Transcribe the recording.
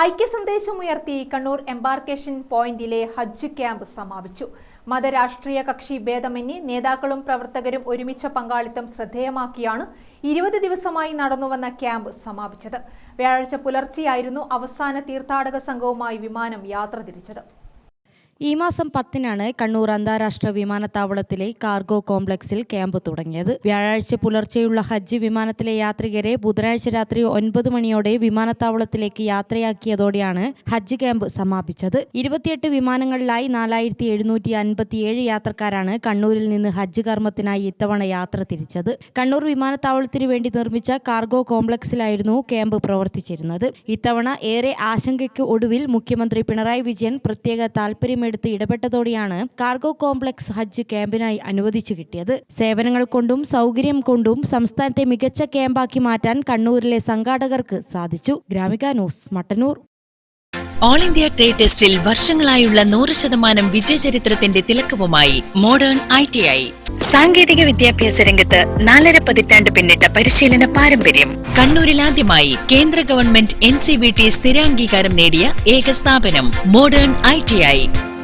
ഐക്യസന്ദേശമുയർത്തി Kannur embarkation പോയിന്റിലെ ഹജ്ജ് camp സമാപിച്ചു. മതരാഷ്ട്രീയ കക്ഷി ഭേദമന്യേ നേതാക്കളും പ്രവർത്തകരും ഒരുമിച്ച പങ്കാളിത്തം ശ്രദ്ധേയമാക്കിയാണ് ഇരുപത് ദിവസമായി നടന്നുവന്ന ക്യാമ്പ് സമാപിച്ചത്. വ്യാഴാഴ്ച പുലർച്ചെയായിരുന്നു അവസാന തീർത്ഥാടക സംഘവുമായി വിമാനം യാത്ര തിരിച്ചത്. ഈ മാസം പത്തിനാണ് കണ്ണൂർ അന്താരാഷ്ട്ര വിമാനത്താവളത്തിലെ കാർഗോ കോംപ്ലക്സിൽ ക്യാമ്പ് തുടങ്ങിയത്. വ്യാഴാഴ്ച പുലർച്ചെയുള്ള ഹജ്ജ് വിമാനത്തിലെ യാത്രികരെ ബുധനാഴ്ച രാത്രി ഒൻപത് മണിയോടെ വിമാനത്താവളത്തിലേക്ക് യാത്രയാക്കിയതോടെയാണ് ഹജ്ജ് ക്യാമ്പ് സമാപിച്ചത്. ഇരുപത്തിയെട്ട് വിമാനങ്ങളിലായി നാലായിരത്തി എഴുന്നൂറ്റി അൻപത്തിയേഴ് യാത്രക്കാരാണ് കണ്ണൂരിൽ നിന്ന് ഹജ്ജ് കർമ്മത്തിനായി ഇത്തവണ യാത്ര തിരിച്ചത്. കണ്ണൂർ വിമാനത്താവളത്തിനു വേണ്ടി നിർമ്മിച്ച കാർഗോ കോംപ്ലക്സിലായിരുന്നു ക്യാമ്പ് പ്രവർത്തിച്ചിരുന്നത്. ഇത്തവണ ഏറെ ആശങ്കയ്ക്ക് ഒടുവിൽ മുഖ്യമന്ത്രി പിണറായി വിജയൻ പ്രത്യേക താൽപര്യമെടുത്ത് ഇടപെട്ടതോടെയാണ് കാർഗോ കോംപ്ലക്സ് ഹജ്ജ് ക്യാമ്പിനായി അനുവദിച്ചു കിട്ടിയത്. സേവനങ്ങൾ കൊണ്ടും സൗകര്യം കൊണ്ടും സംസ്ഥാനത്തെ മികച്ച ക്യാമ്പാക്കി മാറ്റാൻ കണ്ണൂരിലെ സംഘാടകർക്ക് സാധിച്ചു. Gramika news Mattannur. All India trade ടെസ്റ്റിൽ വർഷങ്ങളായുള്ള നൂറ് ശതമാനം വിജയചരിത്രത്തിന്റെ തിലക്കവുമായി മോഡേൺ ഐ ടി ഐ. സാങ്കേതിക വിദ്യാഭ്യാസ രംഗത്ത് നാലര പതിറ്റാണ്ട് പിന്നിട്ട പരിശീലന പാരമ്പര്യം. കണ്ണൂരിൽ ആദ്യമായി കേന്ദ്ര government N C V T സ്ഥിരാംഗീകാരം നേടിയ ഏക സ്ഥാപനം മോഡേൺ ഐ ടി ഐ.